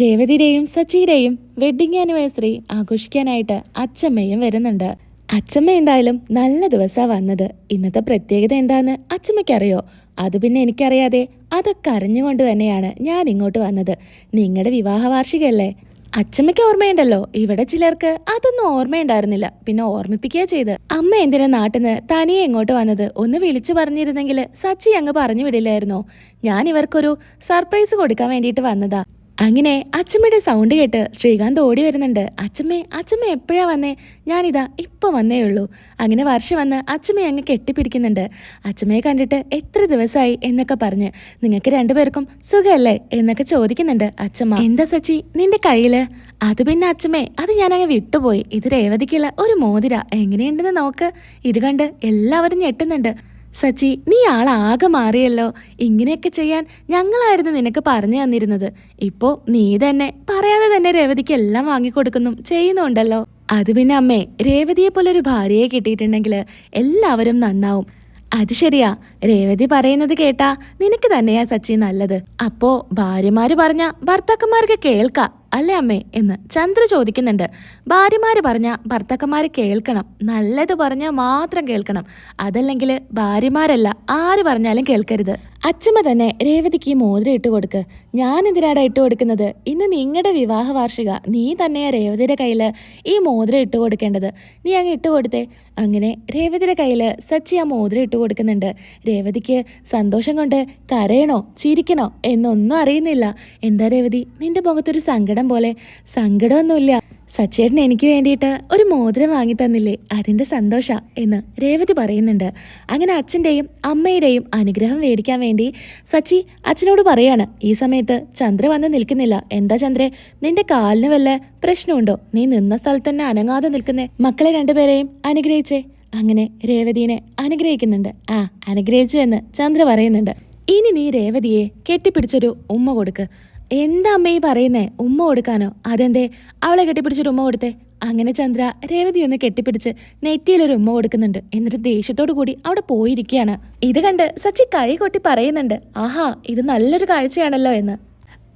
രേവതിയുടെയും സച്ചിയുടെയും wedding anniversary ആഘോഷിക്കാനായിട്ട് അച്ചമ്മയും വരുന്നുണ്ട്. അച്ചമ്മ എന്തായാലും നല്ല ദിവസമാണ് വന്നത്. ഇന്നത്തെ പ്രത്യേകത എന്താന്ന് അച്ചമ്മയ്ക്ക് അറിയോ അത് പിന്നെ എനിക്കറിയാതെ അതൊക്കെ അറിഞ്ഞുകൊണ്ട് തന്നെയാണ് ഞാൻ ഇങ്ങോട്ട് വന്നത്. നിങ്ങളുടെ വിവാഹ വാർഷികമല്ലേ അച്ചമ്മയ്ക്ക് ഓർമ്മയുണ്ടല്ലോ. ഇവിടെ ചിലർക്ക് അതൊന്നും ഓർമ്മയുണ്ടായിരുന്നില്ല. പിന്നെ ഓർമ്മിപ്പിക്കുക ചെയ്ത്. അമ്മ എന്തിനാ നാട്ടിന്ന് തനിയെ ഇങ്ങോട്ട് വന്നത്? ഒന്ന് വിളിച്ചു പറഞ്ഞിരുന്നെങ്കിൽ സച്ചി അങ്ങ് പറഞ്ഞു വിടില്ലായിരുന്നോ? ഞാൻ ഇവർക്കൊരു സർപ്രൈസ് കൊടുക്കാൻ വേണ്ടിയിട്ട് വന്നതാ. അങ്ങനെ അച്ചമ്മയുടെ സൗണ്ട് കേട്ട് ശ്രീകാന്ത് ഓടി വരുന്നുണ്ട്. അച്ചമ്മേ അച്ചമ്മ എപ്പോഴാ വന്നേ? ഞാനിതാ ഇപ്പൊ വന്നേ ഉള്ളൂ. അങ്ങനെ വർഷം വന്ന് അച്ചമ്മയെ അങ്ങ് കെട്ടിപ്പിടിക്കുന്നുണ്ട്. അച്ചമ്മയെ കണ്ടിട്ട് എത്ര ദിവസമായി എന്നൊക്കെ പറഞ്ഞ് നിങ്ങൾക്ക് രണ്ടുപേർക്കും സുഖമല്ലേ എന്നൊക്കെ ചോദിക്കുന്നുണ്ട് അച്ചമ്മ. എന്താ സച്ചി നിന്റെ കയ്യിൽ? അത് പിന്നെ അച്ചമ്മേ അത് ഞാനങ്ങ് വിട്ടുപോയി. ഇത് രേവതിക്കുള്ള ഒരു മോതിര. എങ്ങനെയുണ്ടെന്ന് നോക്ക്. ഇത് കണ്ട് എല്ലാവരും ഞെട്ടുന്നുണ്ട്. സച്ചി നീ ആളാകെ മാറിയല്ലോ. ഇങ്ങനെയൊക്കെ ചെയ്യാൻ ഞങ്ങളായിരുന്നു നിനക്ക് പറഞ്ഞു തന്നിരുന്നത്. ഇപ്പോ നീ തന്നെ പറയാതെ തന്നെ രേവതിക്ക് എല്ലാം വാങ്ങിക്കൊടുക്കുന്നു ചെയ്യുന്നുണ്ടല്ലോ. അത് പിന്നെ അമ്മേ രേവതിയെ പോലെ ഒരു ഭാര്യയെ കിട്ടിയിട്ടുണ്ടെങ്കിൽ എല്ലാവരും നന്നാവും. അത് ശരിയാ. രേവതി പറയുന്നത് കേട്ടാ നിനക്ക് തന്നെയാ സച്ചി നല്ലത്. അപ്പോ ഭാര്യമാര് പറഞ്ഞ ഭർത്താക്കന്മാർക്ക് കേൾക്കാ. അല്ലേ അമ്മേ എന്ന് ചന്ദ്ര ചോദിക്കുന്നുണ്ട്. ഭാര്യമാര് പറഞ്ഞ ഭർത്താക്കന്മാര് കേൾക്കണം. നല്ലത് പറഞ്ഞാൽ മാത്രം കേൾക്കണം. അതല്ലെങ്കിൽ ഭാര്യമാരല്ല ആര് പറഞ്ഞാലും കേൾക്കരുത്. അച്ഛമ്മ തന്നെ രേവതിക്ക് മോതിരം ഇട്ട് കൊടുക്ക്. ഞാൻ എന്തിനാടാ ഇട്ട് കൊടുക്കുന്നത്? ഇന്ന് നിങ്ങളുടെ വിവാഹ വാർഷിക. നീ തന്നെയാ രേവതിയുടെ കയ്യിൽ ഈ മോതിരം ഇട്ട് കൊടുക്കേണ്ടത്. നീ അങ്ങ് ഇട്ട് കൊടുത്തേ. അങ്ങനെ രേവതിയുടെ കയ്യിൽ സച്ചി ആ മോതിരം ഇട്ട് കൊടുക്കുന്നുണ്ട്. രേവതിക്ക് സന്തോഷം കൊണ്ട് കരയണോ ചിരിക്കണോ എന്നൊന്നും അറിയുന്നില്ല. എന്താ രേവതി? നിന്റെ മുഖത്തൊരു സങ്കടം പോലെ. സങ്കടമൊന്നുമില്ല. സച്ചേട്ടൻ എനിക്ക് വേണ്ടിയിട്ട് ഒരു മോതിരം വാങ്ങി തന്നില്ലേ? അതിന്റെ സന്തോഷ എന്ന് രേവതി പറയുന്നുണ്ട്. അങ്ങനെ അച്ഛന്റെയും അമ്മയുടെയും അനുഗ്രഹം മേടിക്കാൻ വേണ്ടി സച്ചി അച്ഛനോട് പറയാണ് ഈ സമയത്ത് ചന്ദ്ര വന്ന് നിൽക്കുന്നില്ല. എന്താ ചന്ദ്രെ നിന്റെ കാലിന് വല്ല പ്രശ്നമുണ്ടോ? നീ നിന്ന സ്ഥലത്ത് തന്നെ അനങ്ങാതെ നിൽക്കുന്നേ. മക്കളെ രണ്ടുപേരെയും അനുഗ്രഹിച്ചേ. അങ്ങനെ രേവതിനെ അനുഗ്രഹിക്കുന്നുണ്ട്. ആ അനുഗ്രഹിച്ചു എന്ന് ചന്ദ്ര പറയുന്നുണ്ട്. ഇനി നീ രേവതിയെ കെട്ടിപ്പിടിച്ചൊരു ഉമ്മ കൊടുക്ക്. എന്താ അമ്മ ഈ പറയുന്നേ? ഉമ്മ കൊടുക്കാനോ? അതെന്തേ? അവളെ കെട്ടിപ്പിടിച്ചൊരു ഉമ്മ കൊടുത്തേ. അങ്ങനെ ചന്ദ്ര രേവതി ഒന്ന് കെട്ടിപ്പിടിച്ച് നെറ്റിയിലൊരു ഉമ്മ കൊടുക്കുന്നുണ്ട്. എന്നിട്ട് ദേഷ്യത്തോടു കൂടി അവിടെ പോയിരിക്കുകയാണ്. ഇത് കണ്ട് സച്ചി കൈ കൊട്ടി പറയുന്നുണ്ട്. ആഹാ ഇത് നല്ലൊരു കാഴ്ചയാണല്ലോ എന്ന്.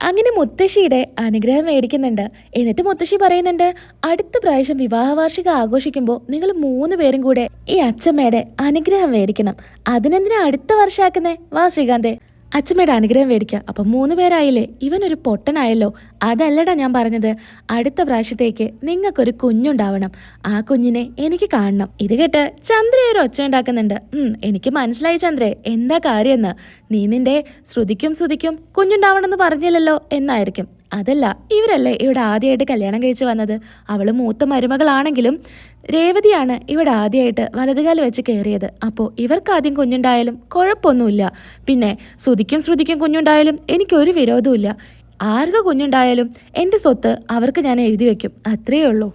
അങ്ങനെ മുത്തശ്ശിയുടെ അനുഗ്രഹം മേടിക്കുന്നുണ്ട്. എന്നിട്ട് മുത്തശ്ശി പറയുന്നുണ്ട് അടുത്ത പ്രാവശ്യം വിവാഹ വാർഷിക ആഘോഷിക്കുമ്പോൾ നിങ്ങൾ മൂന്ന് പേരും കൂടെ ഈ അച്ഛമ്മയുടെ അനുഗ്രഹം മേടിക്കണം. അതിനെന്തിനാ അടുത്ത വർഷമാക്കുന്നേ? വാ ശ്രീകാന്തേ. അച്ഛമ്മയുടെ അനുഗ്രഹം മേടിക്കുക അപ്പം മൂന്ന് പേരായില്ലേ? ഇവനൊരു പൊട്ടനായല്ലോ. അതല്ലടാ ഞാൻ പറഞ്ഞത്. അടുത്ത പ്രാവശ്യത്തേക്ക് നിങ്ങൾക്കൊരു കുഞ്ഞുണ്ടാവണം. ആ കുഞ്ഞിനെ എനിക്ക് കാണണം. ഇത് കേട്ട് ചന്ദ്ര ഒരു ഒച്ച ഉണ്ടാക്കുന്നുണ്ട്. എനിക്ക് മനസ്സിലായി ചന്ദ്രേ. എന്താ കാര്യമെന്ന്? നീ നിന്റെ ശ്രുതിക്കും ശ്രുതിക്കും കുഞ്ഞുണ്ടാവണമെന്ന് പറഞ്ഞില്ലല്ലോ എന്നായിരിക്കും. അതല്ല ഇവരല്ലേ ഇവിടെ ആദ്യമായിട്ട് കല്യാണം കഴിച്ച് വന്നത്? അവൾ മൂത്ത മരുമകളാണെങ്കിലും രേവതിയാണ് ഇവിടെ ആദ്യമായിട്ട് വലതുകാൽ വെച്ച് കയറിയത്. അപ്പോൾ ഇവർക്ക് ആദ്യം കുഞ്ഞുണ്ടായാലും കുഴപ്പമൊന്നുമില്ല. പിന്നെ ശ്രുതിക്കും ശ്രുതിക്കും കുഞ്ഞുണ്ടായാലും എനിക്കൊരു വിരോധമില്ല ആർക്ക് കുഞ്ഞുണ്ടായാലും എന്റെ സ്വത്ത് അവർക്ക് ഞാൻ എഴുതി വയ്ക്കും അത്രയേ ഉള്ളൂ.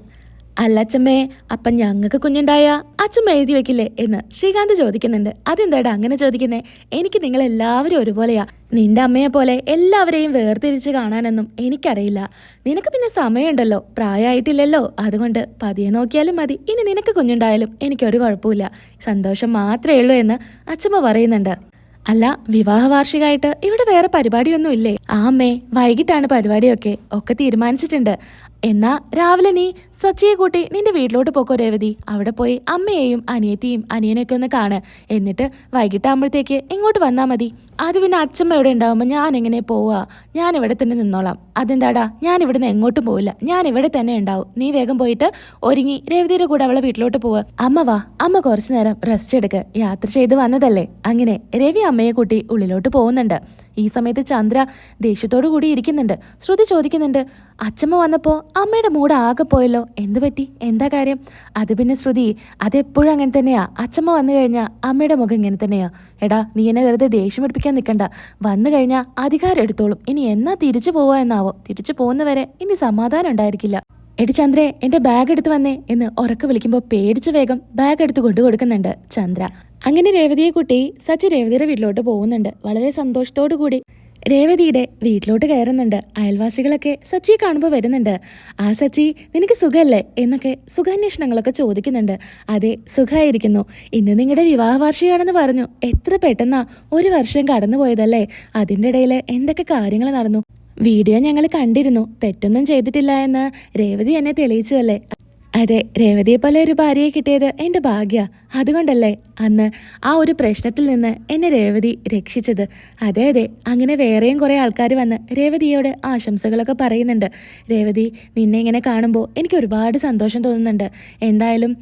അല്ല അച്ഛമ്മേ അപ്പം ഞങ്ങൾക്ക് കുഞ്ഞുണ്ടായ? അച്ഛമ്മ എഴുതി വെക്കില്ലേ എന്ന് ശ്രീകാന്ത് ചോദിക്കുന്നുണ്ട്. അതെന്താടാ അങ്ങനെ ചോദിക്കുന്നേ? എനിക്ക് നിങ്ങൾ എല്ലാവരും ഒരുപോലെയാ. നിന്റെ അമ്മയെ പോലെ എല്ലാവരെയും വേർതിരിച്ച് കാണാനൊന്നും എനിക്കറിയില്ല. നിനക്ക് പിന്നെ സമയമുണ്ടല്ലോ. പ്രായമായിട്ടില്ലല്ലോ. അതുകൊണ്ട് പതിയെ നോക്കിയാലും മതി. ഇനി നിനക്ക് കുഞ്ഞുണ്ടായാലും എനിക്കൊരു കുഴപ്പമില്ല. സന്തോഷം മാത്രമേ ഉള്ളൂ എന്ന് അച്ഛമ്മ പറയുന്നുണ്ട്. അല്ല വിവാഹ വാർഷികമായിട്ട് ഇവിടെ വേറെ പരിപാടിയൊന്നും ഇല്ലേ? ആ അമ്മേ വൈകിട്ടാണ് പരിപാടിയൊക്കെ. ഒക്കെ തീരുമാനിച്ചിട്ടുണ്ട്. എന്നാ രാവിലെ നീ സച്ചിയെ കൂട്ടി നിന്റെ വീട്ടിലോട്ട് പോക്കോ രേവതി. അവിടെ പോയി അമ്മയെയും അനിയത്തിയും അനിയനെയൊക്കെ ഒന്ന് കാണ്. എന്നിട്ട് വൈകിട്ടാകുമ്പോഴത്തേക്ക് ഇങ്ങോട്ട് വന്നാൽ മതി. അത് പിന്നെ അച്ഛമ്മ ഇവിടെ ഉണ്ടാവുമ്പോൾ ഞാൻ എങ്ങനെ പോവാ? ഞാൻ ഇവിടെ തന്നെ നിന്നോളാം. അതെന്താടാ? ഞാൻ ഇവിടുന്ന് എങ്ങോട്ടും പോവില്ല. ഞാൻ ഇവിടെ തന്നെ ഉണ്ടാവും. നീ വേഗം പോയിട്ട് ഒരുങ്ങി രേവതിയുടെ കൂടെ അവളെ വീട്ടിലോട്ട് പോവുക. അമ്മ വാ. അമ്മ കുറച്ചു നേരം റെസ്റ്റ് എടുക്ക്. യാത്ര ചെയ്ത് വന്നതല്ലേ? അങ്ങനെ രവി അമ്മയെ കൂട്ടി ഉള്ളിലോട്ട് പോകുന്നുണ്ട്. ഈ സമയത്ത് ചന്ദ്ര ദേഷ്യത്തോടു കൂടി ഇരിക്കുന്നുണ്ട്. ശ്രുതി ചോദിക്കുന്നുണ്ട് അച്ഛമ്മ വന്നപ്പോൾ അമ്മയുടെ മൂഡ് ആകെ പോയല്ലോ. എന്ത് പറ്റി? എന്താ കാര്യം? അത് പിന്നെ ശ്രുതി അതെപ്പോഴും അങ്ങനെ തന്നെയാ. അച്ഛമ്മ വന്നു കഴിഞ്ഞാൽ അമ്മയുടെ മുഖം ഇങ്ങനെ തന്നെയാ. എടാ നീ എന്നെ വെറുതെ ദേഷ്യം പിടിപ്പിക്കാൻ നിൽക്കണ്ട വന്നു കഴിഞ്ഞാൽ അധികാരം എടുത്തോളും. ഇനി എന്നാ തിരിച്ചു പോവാ എന്നാവോ? തിരിച്ചു പോകുന്നവരെ ഇനി സമാധാനം ഉണ്ടായിരിക്കില്ല. എടി ചന്ദ്രേ എന്റെ ബാഗ് എടുത്ത് വന്നേ എന്ന് ഉറക്ക വിളിക്കുമ്പോൾ പേടിച്ച് വേഗം ബാഗ് എടുത്ത് കൊണ്ടു കൊടുക്കുന്നുണ്ട് ചന്ദ്ര. അങ്ങനെ രേവതിയെ കുട്ടി സച്ചി രേവതിയുടെ വീട്ടിലോട്ട് പോകുന്നുണ്ട്. വളരെ സന്തോഷത്തോടു കൂടി രേവതിയുടെ വീട്ടിലോട്ട് കയറുന്നുണ്ട്. അയൽവാസികളൊക്കെ സച്ചിയെ കാണുമ്പോൾ വരുന്നുണ്ട്. ആ സച്ചി നിനക്ക് സുഖമല്ലേ എന്നൊക്കെ സുഖാന്വേഷണങ്ങളൊക്കെ ചോദിക്കുന്നുണ്ട്. അതെ സുഖമായിരിക്കുന്നു ഇന്ന് നിങ്ങളുടെ വിവാഹ വാർഷികമാണെന്ന് പറഞ്ഞു. എത്ര പെട്ടെന്നാ ഒരു വർഷം കടന്നുപോയതല്ലേ? അതിന്റെ ഇടയിൽ എന്തൊക്കെ കാര്യങ്ങൾ നടന്നു? വീഡിയോ ഞങ്ങൾ കണ്ടിരുന്നു. തെറ്റൊന്നും ചെയ്തിട്ടില്ല എന്ന് രേവതി എന്നെ തെളിയിച്ചു അല്ലേ? അതെ രേവതിയെ പോലെ ഒരു ഭാര്യയെ കിട്ടിയത് എന്റെ ഭാഗ്യ. അതുകൊണ്ടല്ലേ അന്ന് ആ ഒരു പ്രശ്നത്തിൽ നിന്ന് എന്നെ രേവതി രക്ഷിച്ചത്. അതെ അതെ അങ്ങനെ വേറെയും കുറേ ആൾക്കാർ വന്ന് രേവതിയോട് ആശംസകളൊക്കെ പറയുന്നുണ്ട്. രേവതി നിന്നെ ഇങ്ങനെ കാണുമ്പോൾ എനിക്ക് ഒരുപാട് സന്തോഷം തോന്നുന്നുണ്ട്. എന്തായാലും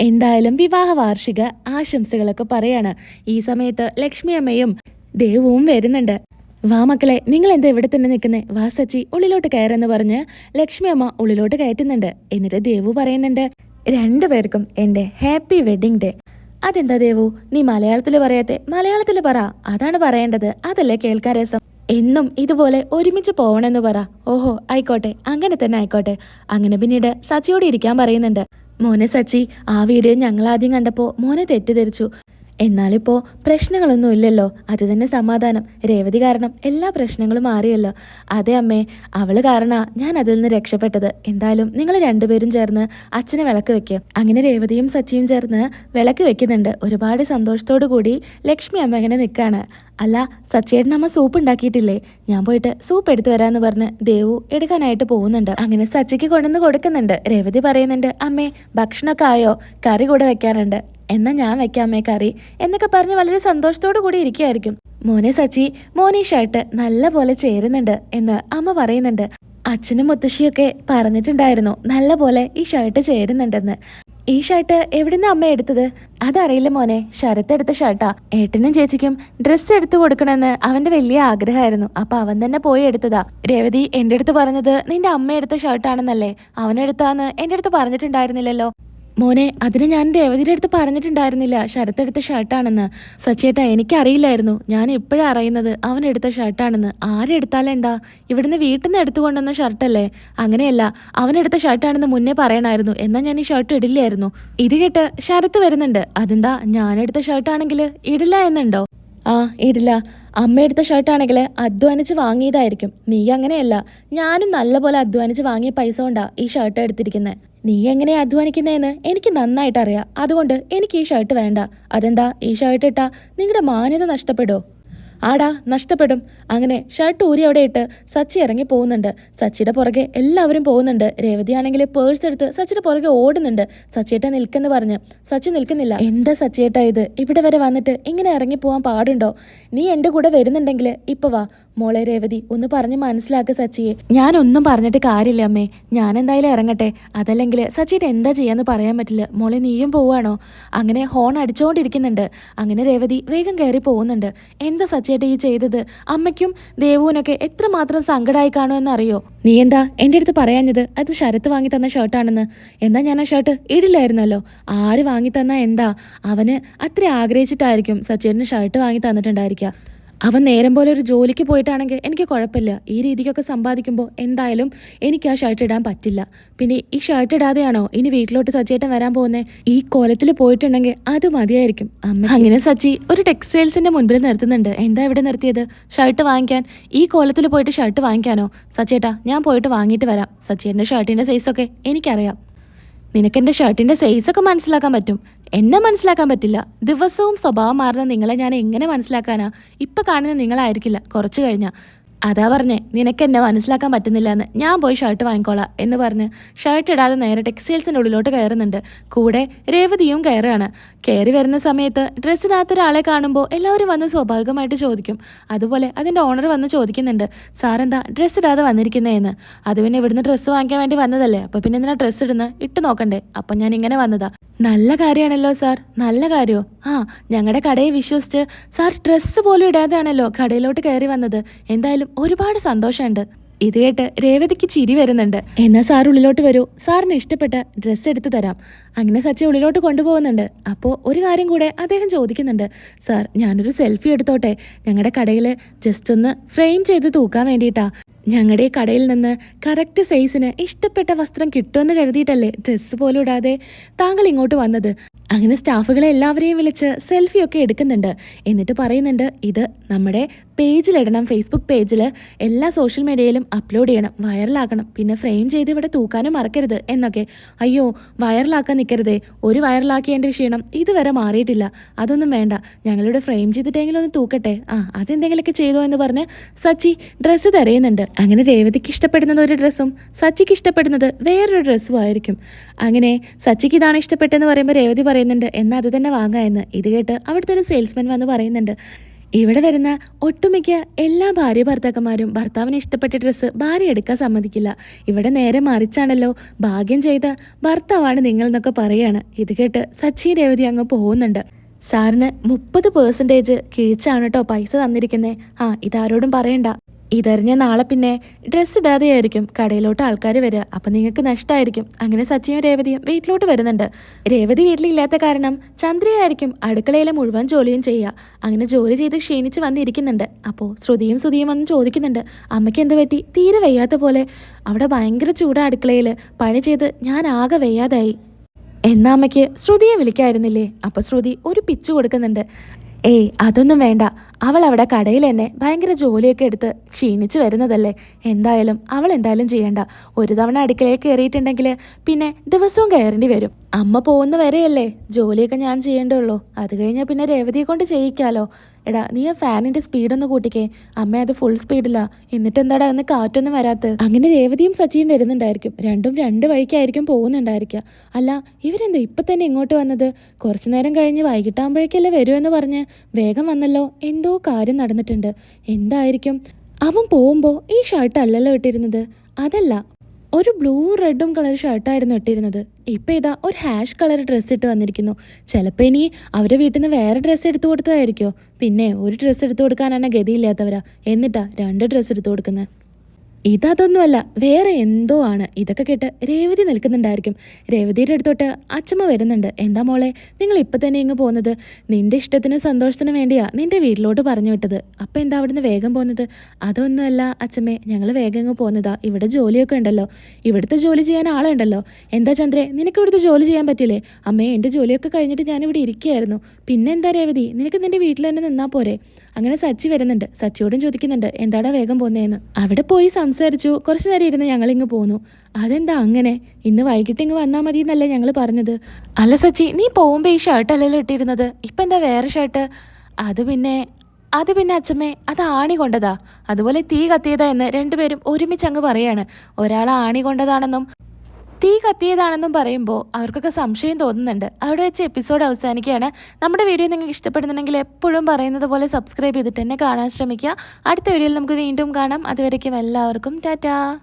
എന്തായാലും വിവാഹ വാർഷിക ആശംസകളൊക്കെ പറയാണ്. ഈ സമയത്ത് ലക്ഷ്മി അമ്മയും ദേവവും വരുന്നുണ്ട്. വാ മക്കളെ നിങ്ങൾ എന്താ ഇവിടെ തന്നെ നിൽക്കുന്നേ? വാ സച്ചി ഉള്ളിലോട്ട് കയറെന്ന് പറഞ്ഞ് ലക്ഷ്മി അമ്മ ഉള്ളിലോട്ട് കയറ്റുന്നുണ്ട്. എന്നിട്ട് ദേവു പറയുന്നുണ്ട് രണ്ടുപേർക്കും എന്റെ ഹാപ്പി വെഡിങ് ഡേ. അതെന്താ ദേവു? നീ മലയാളത്തിൽ പറയാത്തെ? മലയാളത്തിൽ പറ. അതാണ് പറയേണ്ടത്. അതല്ലേ കേൾക്കാൻ രസം? എന്നും ഇതുപോലെ ഒരുമിച്ച് പോകണമെന്ന് പറ. ഓഹോ ആയിക്കോട്ടെ. അങ്ങനെ തന്നെ ആയിക്കോട്ടെ. അങ്ങനെ പിന്നീട് സച്ചിയോട് ഇരിക്കാൻ പറയുന്നുണ്ട്. മോനെ സച്ചി ആ വീഡിയോ ഞങ്ങൾ ആദ്യം കണ്ടപ്പോൾ മോനെ തെറ്റിദ്ധരിച്ചു. എന്നാലിപ്പോ പ്രശ്നങ്ങളൊന്നും ഇല്ലല്ലോ. അത് തന്നെ സമാധാനം. രേവതി കാരണം എല്ലാ പ്രശ്നങ്ങളും മാറിയല്ലോ. അതെ അമ്മേ അവൾ കാരണ ഞാൻ അതിൽ നിന്ന് രക്ഷപ്പെട്ടത്. എന്തായാലും നിങ്ങൾ രണ്ടുപേരും ചേർന്ന് അച്ഛനെ വിളക്ക് വെക്കുക അങ്ങനെ രേവതിയും സച്ചിയും ചേർന്ന് വിളക്ക് വെക്കുന്നുണ്ട്. ഒരുപാട് സന്തോഷത്തോടു കൂടി ലക്ഷ്മി അമ്മ ഇങ്ങനെ നിൽക്കാണ് അല്ല സച്ചേട്ടനമ്മ സൂപ്പ് ഉണ്ടാക്കിയിട്ടില്ലേ? ഞാൻ പോയിട്ട് സൂപ്പ് എടുത്തു വരാമെന്ന് പറഞ്ഞ് ദേവു എടുക്കാനായിട്ട് പോകുന്നുണ്ട്. അങ്ങനെ സച്ചിക്ക് കൊണ്ടുവന്ന് കൊടുക്കുന്നുണ്ട്. രേവതി പറയുന്നുണ്ട് അമ്മേ ഭക്ഷണമൊക്കെ ആയോ? കറി കൂടെ വെക്കാനുണ്ട്. എന്നാ ഞാൻ വെക്കാമേ കറി എന്നൊക്കെ പറഞ്ഞ് വളരെ സന്തോഷത്തോടു കൂടി ഇരിക്കുകയായിരിക്കും. മോനെ സച്ചി മോനെ ഷർട്ട് നല്ല പോലെ ചേരുന്നുണ്ട് എന്ന് അമ്മ പറയുന്നുണ്ട്. അച്ഛനും മുത്തശ്ശിയൊക്കെ പറഞ്ഞിട്ടുണ്ടായിരുന്നു നല്ല പോലെ ഈ ഷർട്ട് ചേരുന്നുണ്ടെന്ന്. ഈ ഷർട്ട് എവിടുന്ന അമ്മ എടുത്തത്? അതറിയില്ല മോനെ ശരത്ത് എടുത്ത ഷർട്ടാ ഏട്ടനും ചേച്ചിക്കും ഡ്രസ്സ് എടുത്തു കൊടുക്കണമെന്ന് അവന്റെ വലിയ ആഗ്രഹമായിരുന്നു. അപ്പൊ അവൻ തന്നെ പോയി എടുത്തതാ. രേവതി എന്റെ അടുത്ത് പറഞ്ഞത് നിന്റെ അമ്മ എടുത്ത ഷർട്ടാണെന്നല്ലേ അവനെടുത്താന്ന് എന്റെ അടുത്ത് പറഞ്ഞിട്ടുണ്ടായിരുന്നില്ലല്ലോ. മോനെ അതിന് ഞാൻ രേവതിയുടെ അടുത്ത് പറഞ്ഞിട്ടുണ്ടായിരുന്നില്ല. ശരത്ത് എടുത്ത ഷർട്ടാണെന്ന്. സച്ചേട്ടാ എനിക്കറിയില്ലായിരുന്നു. ഞാൻ ഇപ്പോഴാണ് അറിയുന്നത് അവൻ എടുത്ത ഷർട്ടാണെന്ന്. ആരെടുത്താലെന്താ ഇവിടുന്ന് വീട്ടിൽ നിന്ന് എടുത്തുകൊണ്ടുവന്ന ഷർട്ടല്ലേ? അങ്ങനെയല്ല. അവൻ എടുത്ത ഷർട്ടാണെന്ന് മുന്നേ പറയണമായിരുന്നു എന്നാൽ ഞാൻ ഈ ഷർട്ട് ഇടില്ലായിരുന്നു. ഇത് കേട്ട് ശരത്ത് വരുന്നുണ്ട്. അതെന്താ? ഞാൻ എടുത്ത ഷർട്ടാണെങ്കിൽ ഇടില്ല എന്നുണ്ടോ? ആ ഇടില്ല. അമ്മ എടുത്ത ഷർട്ടാണെങ്കിൽ അധ്വാനിച്ച് വാങ്ങിയതായിരിക്കും. നീ അങ്ങനെയല്ല. ഞാനും നല്ലപോലെ അധ്വാനിച്ച് വാങ്ങിയ പൈസ കൊണ്ടാ ഈ ഷർട്ട് എടുത്തിരിക്കുന്നത് നീ എങ്ങനെ അധ്വാനിക്കുന്നതെന്ന് എനിക്ക് നന്നായിട്ട് അറിയാം അതുകൊണ്ട് എനിക്ക് ഈ ഷർട്ട് വേണ്ട. അതെന്താ? ഈ ഷർട്ട് ഇട്ടാ നിങ്ങളുടെ മാന്യത നഷ്ടപ്പെടോ ആടാ നഷ്ടപ്പെടും. അങ്ങനെ ഷർട്ട് ഊരി അവിടെ ഇട്ട് സച്ചി ഇറങ്ങി പോകുന്നുണ്ട്. സച്ചിയുടെ പുറകെ എല്ലാവരും പോകുന്നുണ്ട്. രേവതി ആണെങ്കിൽ പേഴ്സ് എടുത്ത് സച്ചിയുടെ പുറകെ ഓടുന്നുണ്ട്. സച്ചിയേട്ട നിൽക്കെന്ന് പറഞ്ഞ്. സച്ചി നിൽക്കുന്നില്ല. എന്താ സച്ചിയേട്ട ഇത്? ഇവിടെ വരെ വന്നിട്ട് ഇങ്ങനെ ഇറങ്ങി പോകാൻ പാടുണ്ടോ? നീ എന്റെ കൂടെ വരുന്നുണ്ടെങ്കിൽ ഇപ്പൊ വാ. മോളെ രേവതി ഒന്ന് പറഞ്ഞ് മനസ്സിലാക്ക് സച്ചിയെ. ഞാനൊന്നും പറഞ്ഞിട്ട് കാര്യമില്ല അമ്മേ. ഞാൻ എന്തായാലും ഇറങ്ങട്ടെ. അതല്ലെങ്കിൽ സച്ചിയുടെ എന്താ ചെയ്യാന്ന് പറയാൻ പറ്റില്ല. മോളെ നീയും പോവാണോ? അങ്ങനെ ഹോൺ അടിച്ചുകൊണ്ടിരിക്കുന്നുണ്ട് അങ്ങനെ രേവതി വേഗം കയറി പോകുന്നുണ്ട്. എന്താ സച്ചിയേട്ട ഈ ചെയ്തത്? അമ്മയ്ക്കും ദേവുവിനൊക്കെ എത്രമാത്രം സങ്കടമായി കാണോ അറിയോ നീ എന്താ എന്റെ അടുത്ത് പറയാഞ്ഞത്? അത് ശരത്ത് വാങ്ങി തന്ന ഷർട്ടാണെന്ന് എന്താ ഞാൻ ആ ഷർട്ട് ഇടില്ലായിരുന്നല്ലോ? ആര് വാങ്ങി തന്നാ എന്താ? അവന് അത്ര ആഗ്രഹിച്ചിട്ടായിരിക്കും സച്ചിയേട്ടന് ഷർട്ട് വാങ്ങി തന്നിട്ടുണ്ടായിരിക്കുക. അവൻ നേരം പോലെ ഒരു ജോലിക്ക് പോയിട്ടാണെങ്കിൽ എനിക്ക് കുഴപ്പമില്ല. ഈ രീതിക്കൊക്കെ സമ്പാദിക്കുമ്പോൾ എന്തായാലും എനിക്ക് ആ ഷർട്ട് ഇടാൻ പറ്റില്ല. പിന്നെ ഈ ഷർട്ട് ഇടാതെയാണോ ഇനി വീട്ടിലോട്ട് സച്ചിയേട്ടൻ വരാൻ പോകുന്നത് ഈ കോലത്തിൽ പോയിട്ടുണ്ടെങ്കിൽ അത് മതിയായിരിക്കും. അമ്മ അങ്ങനെ സച്ചി ഒരു ടെക്സ്റ്റൈൽസിന്റെ മുൻപിൽ നിർത്തുന്നുണ്ട്. എന്താ ഇവിടെ നിർത്തിയത്? ഷർട്ട് വാങ്ങിക്കാൻ. ഈ കോലത്തിൽ പോയിട്ട് ഷർട്ട് വാങ്ങിക്കാനോ? സച്ചേട്ടാ ഞാൻ പോയിട്ട് വാങ്ങിയിട്ട് വരാം. സച്ചിയുടെ ഷർട്ടിന്റെ സൈസൊക്കെ എനിക്കറിയാം. നിനക്കെന്റെ ഷർട്ടിന്റെ സൈസൊക്കെ മനസ്സിലാക്കാൻ പറ്റും. എന്നെ മനസ്സിലാക്കാൻ പറ്റില്ല. ദിവസവും സ്വഭാവം മാറുന്ന നിങ്ങളെ ഞാൻ എങ്ങനെ മനസ്സിലാക്കാനാ? ഇപ്പൊ കാണുന്ന നിങ്ങളായിരിക്കില്ല. കുറച്ചു കഴിഞ്ഞാ. അതാ പറഞ്ഞേ നിനക്ക് എന്നെ മനസ്സിലാക്കാൻ പറ്റുന്നില്ല എന്ന് ഞാൻ പോയി ഷർട്ട് വാങ്ങിക്കോളാം എന്ന് പറഞ്ഞ് ഷർട്ട് ഇടാതെ നേരെ ടെക്സ്റ്റൈൽസിന്റെ ഉള്ളിലോട്ട് കയറുന്നുണ്ട്. കൂടെ രേവതിയും കയറുകയാണ്. കയറി വരുന്ന സമയത്ത് ഡ്രസ്സിനകത്ത് ഒരാളെ കാണുമ്പോൾ എല്ലാവരും വന്ന് സ്വാഭാവികമായിട്ട് ചോദിക്കും. അതുപോലെ അതിന്റെ ഓണർ വന്ന് ചോദിക്കുന്നുണ്ട് സാറെന്താ ഡ്രസ്സ് ഇടാതെ വന്നിരിക്കുന്നതെന്ന് അത് പിന്നെ ഇവിടുന്ന് ഡ്രസ്സ് വാങ്ങിക്കാൻ വേണ്ടി വന്നതല്ലേ. അപ്പോൾ പിന്നെ എന്തിനാ ഡ്രസ്സ് ഇടുന്ന? ഇട്ട് നോക്കണ്ടേ. അപ്പം ഞാൻ ഇങ്ങനെ വന്നതാ. നല്ല കാര്യമാണല്ലോ സാർ. നല്ല കാര്യമോ ആ ഞങ്ങളുടെ കടയെ വിശ്വസിച്ച് സാർ ഡ്രസ്സ് പോലും ഇടാതെയാണല്ലോ കടയിലോട്ട് കയറി വന്നത്. എന്തായാലും ഒരുപാട് സന്തോഷമുണ്ട്. ഇത് കേട്ട് രേവതിക്ക് ചിരി വരുന്നുണ്ട്. എന്നാ സാർ ഉള്ളിലോട്ട് വരൂ. സാറിന് ഇഷ്ടപ്പെട്ട ഡ്രസ്സ് എടുത്തു തരാം. അങ്ങനെ സച്ചി ഉള്ളിലോട്ട് കൊണ്ടുപോകുന്നുണ്ട്. അപ്പോൾ ഒരു കാര്യം കൂടെ അദ്ദേഹം ചോദിക്കുന്നുണ്ട്. സാർ ഞാനൊരു സെൽഫി എടുത്തോട്ടെ? ഞങ്ങളുടെ കടയിൽ ജസ്റ്റ് ഒന്ന് ഫ്രെയിം ചെയ്ത് തൂക്കാൻ വേണ്ടിയിട്ടാ. ഞങ്ങളുടെ കടയിൽ നിന്ന് കറക്റ്റ് സൈസിന് ഇഷ്ടപ്പെട്ട വസ്ത്രം കിട്ടുമെന്ന് കരുതിയിട്ടല്ലേ ഡ്രസ്സ് പോലും ഇടാതെ താങ്കൾ ഇങ്ങോട്ട് വന്നത്. അങ്ങനെ സ്റ്റാഫുകളെ എല്ലാവരെയും വിളിച്ച് സെൽഫിയൊക്കെ എടുക്കുന്നുണ്ട്. എന്നിട്ട് പറയുന്നുണ്ട് ഇത് നമ്മുടെ പേജിലിടണം ഫേസ്ബുക്ക് പേജിൽ. എല്ലാ സോഷ്യൽ മീഡിയയിലും അപ്ലോഡ് ചെയ്യണം വൈറലാക്കണം. പിന്നെ ഫ്രെയിം ചെയ്ത് ഇവിടെ തൂക്കാനും മറക്കരുത് എന്നൊക്കെ. അയ്യോ വൈറലാക്കാൻ നിൽക്കരുതേ ഒരു വൈറലാക്കിയതിന്റെ ക്ഷീണം ഇതുവരെ മാറിയിട്ടില്ല. അതൊന്നും വേണ്ട. ഞങ്ങളിവിടെ ഫ്രെയിം ചെയ്തിട്ടെങ്കിലും ഒന്ന് തൂക്കട്ടെ. ആ അതെന്തെങ്കിലുമൊക്കെ ചെയ്തോ എന്ന് പറഞ്ഞ് സച്ചി ഡ്രസ്സ് തിരയുന്നുണ്ട് അങ്ങനെ രേവതിക്ക് ഇഷ്ടപ്പെടുന്നത് ഒരു ഡ്രസ്സും സച്ചിക്ക് ഇഷ്ടപ്പെടുന്നത് വേറൊരു ഡ്രസ്സും ആയിരിക്കും. അങ്ങനെ സച്ചിക്ക് ഇതാണ് ഇഷ്ടപ്പെട്ടെന്ന് പറയുമ്പോൾ രേവതി പറയുന്നുണ്ട് എന്നാൽ അത് തന്നെ വാങ്ങാമെന്ന് ഇത് കേട്ട് അവിടുത്തെ ഒരു സെയിൽസ്മാൻ വന്ന് പറയുന്നുണ്ട് ഇവിടെ വരുന്ന ഒട്ടുമിക്ക എല്ലാ ഭാര്യ ഭർത്താക്കന്മാരും ഭർത്താവിന് ഇഷ്ടപ്പെട്ട ഡ്രസ്സ് ഭാര്യ എടുക്കാൻ സമ്മതിക്കില്ല. ഇവിടെ നേരെ മറിച്ചാണല്ലോ ഭാഗ്യം ചെയ്ത ഭർത്താവാണ് നിങ്ങൾ എന്നൊക്കെ പറയാണ്. ഇത് കേട്ട് സച്ചി രേവതി അങ്ങ് പോകുന്നുണ്ട്. സാറിന് മുപ്പത് പേഴ്സന്റേജ് കിഴിച്ചാണ് കേട്ടോ പൈസ തന്നിരിക്കുന്നത് ആ ഇതാരോടും പറയണ്ട. ഇതറിഞ്ഞ നാളെ പിന്നെ ഡ്രസ്സ് ഇടാതെയായിരിക്കും കടയിലോട്ട് ആൾക്കാർ വരിക. അപ്പം നിങ്ങൾക്ക് നഷ്ടമായിരിക്കും അങ്ങനെ സച്ചിയും രേവതിയും വീട്ടിലോട്ട് വരുന്നുണ്ട്. രേവതി വീട്ടിലില്ലാത്ത കാരണം ചന്ദ്രയായിരിക്കും അടുക്കളയിലെ മുഴുവൻ ജോലിയും ചെയ്യുക. അങ്ങനെ ജോലി ചെയ്ത് ക്ഷീണിച്ച് വന്നിരിക്കുന്നുണ്ട്. അപ്പോൾ ശ്രുതിയും ശ്രുതിയും വന്ന് ചോദിക്കുന്നുണ്ട്. അമ്മയ്ക്ക് എന്ത് പറ്റി? തീരെ വയ്യാത്ത പോലെ. അവിടെ ഭയങ്കര ചൂട് അടുക്കളയിൽ പണി ചെയ്ത് ഞാൻ ആകെ വയ്യാതായി. എന്നാ അമ്മയ്ക്ക് ശ്രുതിയെ വിളിക്കായിരുന്നില്ലേ? അപ്പോൾ ശ്രുതി ഒരു പിച്ചു കൊടുക്കുന്നുണ്ട്. ഏയ് അതൊന്നും വേണ്ട. അവൾ അവിടെ കടയിൽ എന്നെ ഭയങ്കര ജോലിയൊക്കെ എടുത്ത് ക്ഷീണിച്ച് വരുന്നതല്ലേ. എന്തായാലും അവൾ എന്തായാലും ചെയ്യണ്ട. ഒരു തവണ അടുക്കളയിൽ കയറിയിട്ടുണ്ടെങ്കിൽ പിന്നെ ദിവസവും കയറേണ്ടി വരും. അമ്മ പോകുന്ന വരെയല്ലേ. ജോലിയൊക്കെ ഞാൻ ചെയ്യേണ്ടുള്ളൂ അത് കഴിഞ്ഞാൽ പിന്നെ രേവതിയെ കൊണ്ട് ചെയ്യിക്കാലോ. എടാ നീ ആ ഫാനിന്റെ സ്പീഡൊന്ന് കൂട്ടിക്കേ. അമ്മ അത് ഫുൾ സ്പീഡിലാ എന്നിട്ട് എന്താടാ അന്ന് കാറ്റൊന്നും വരാത്ത അങ്ങനെ രേവതിയും സച്ചിയും വരുന്നുണ്ടായിരിക്കും. രണ്ടും രണ്ട് വഴിക്കായിരിക്കും പോകുന്നുണ്ടായിരിക്കുക അല്ല ഇവരെന്താ ഇപ്പൊ തന്നെ ഇങ്ങോട്ട് വന്നത്? കുറച്ചു നേരം കഴിഞ്ഞ് വൈകിട്ടാകുമ്പോഴേക്കല്ലേ എന്ന് പറഞ്ഞ് വേഗം വന്നല്ലോ. എന്തോ കാര്യം നടന്നിട്ടുണ്ട്. എന്തായിരിക്കും? അവൻ പോകുമ്പോൾ ഈ ഷർട്ട് അല്ലല്ലോ ഇട്ടിരുന്നത്? അതല്ല. ഒരു ബ്ലൂ റെഡും കളർ ഷർട്ടായിരുന്നു ഇട്ടിരുന്നത്. ഇപ്പം ഇതാ ഒരു ഹാഷ് കളർ ഡ്രസ്സ് ഇട്ട് വന്നിരിക്കുന്നു. ചിലപ്പോൾ ഇനി അവരെ വീട്ടിൽ നിന്ന് വേറെ ഡ്രസ്സ് എടുത്തു കൊടുത്തതായിരിക്കോ? പിന്നെ ഒരു ഡ്രസ്സ് എടുത്തു കൊടുക്കാനാണ് ഗതിയില്ലാത്തവരാ. എന്നിട്ടാ രണ്ട് ഡ്രസ്സ് എടുത്തു കൊടുക്കുന്നത് ഇതതൊന്നുമല്ല വേറെ എന്തോ ആണ്. ഇതൊക്കെ കേട്ട് രേവതി നിൽക്കുന്നുണ്ടായിരിക്കും. രേവതിയുടെ അടുത്തോട്ട് അച്ഛമ്മ വരുന്നുണ്ട്. എന്താ മോളെ നിങ്ങൾ ഇപ്പം തന്നെ ഇങ്ങ് പോകുന്നത് നിന്റെ ഇഷ്ടത്തിനും സന്തോഷത്തിനും വേണ്ടിയാ നിന്റെ വീട്ടിലോട്ട് പറഞ്ഞു വിട്ടത്. അപ്പം എന്താ അവിടുന്ന് വേഗം പോകുന്നത് അതൊന്നുമല്ല അച്ഛമ്മേ ഞങ്ങൾ വേഗം ഇങ്ങ് പോകുന്നതാ ഇവിടെ ജോലിയൊക്കെ ഉണ്ടല്ലോ. ഇവിടുത്തെ ജോലി ചെയ്യാൻ ആളുണ്ടല്ലോ. എന്താ ചന്ദ്രേ നിനക്ക് ഇവിടുത്തെ ജോലി ചെയ്യാൻ പറ്റില്ലേ? അമ്മേ എന്റെ ജോലിയൊക്കെ കഴിഞ്ഞിട്ട് ഞാനിവിടെ ഇരിക്കുകയായിരുന്നു. പിന്നെ എന്താ രേവതി നിനക്ക് നിന്റെ വീട്ടിൽ തന്നെ നിന്നാൽ പോരെ? അങ്ങനെ സച്ചി വരുന്നുണ്ട്. സച്ചിയോടും ചോദിക്കുന്നുണ്ട് എന്താടാ വേഗം പോകുന്നതെന്ന് അവിടെ പോയി സംസാരിച്ചു. കുറച്ചു നേരം ഇരുന്ന് ഞങ്ങൾ ഇങ്ങ് പോന്നു. അതെന്താ അങ്ങനെ? ഇന്ന് വൈകിട്ട് ഇങ്ങ് വന്നാൽ മതി എന്നല്ലേ ഞങ്ങൾ പറഞ്ഞത്? അല്ല സച്ചി നീ പോകുമ്പോൾ ഈ ഷർട്ട് അല്ലല്ലോ ഇട്ടിരുന്നത്. ഇപ്പം എന്താ വേറെ ഷർട്ട് അത് പിന്നെ അത് പിന്നെ അച്ഛമ്മേ അത് ആണി കൊണ്ടതാ. അതുപോലെ തീ കത്തിയതാ എന്ന് രണ്ടുപേരും ഒരുമിച്ച് അങ്ങ് പറയാണ്. ഒരാൾ ആണി കൊണ്ടതാണെന്നും തീ കത്തിയതാണെന്നും പറയുമ്പോൾ അവർക്കൊക്കെ സംശയം തോന്നുന്നുണ്ട്. അവിടെ വെച്ച് എപ്പിസോഡ് അവസാനിക്കുകയാണ്. നമ്മുടെ വീഡിയോ നിങ്ങൾക്ക് ഇഷ്ടപ്പെടുന്നുണ്ടെങ്കിൽ എപ്പോഴും പറയുന്നത് പോലെ സബ്സ്ക്രൈബ് ചെയ്തിട്ട് തന്നെ കാണാൻ ശ്രമിക്കുക. അടുത്ത വീഡിയോയിൽ നമുക്ക് വീണ്ടും കാണാം. അതുവരേക്കും എല്ലാവർക്കും ടാറ്റാ.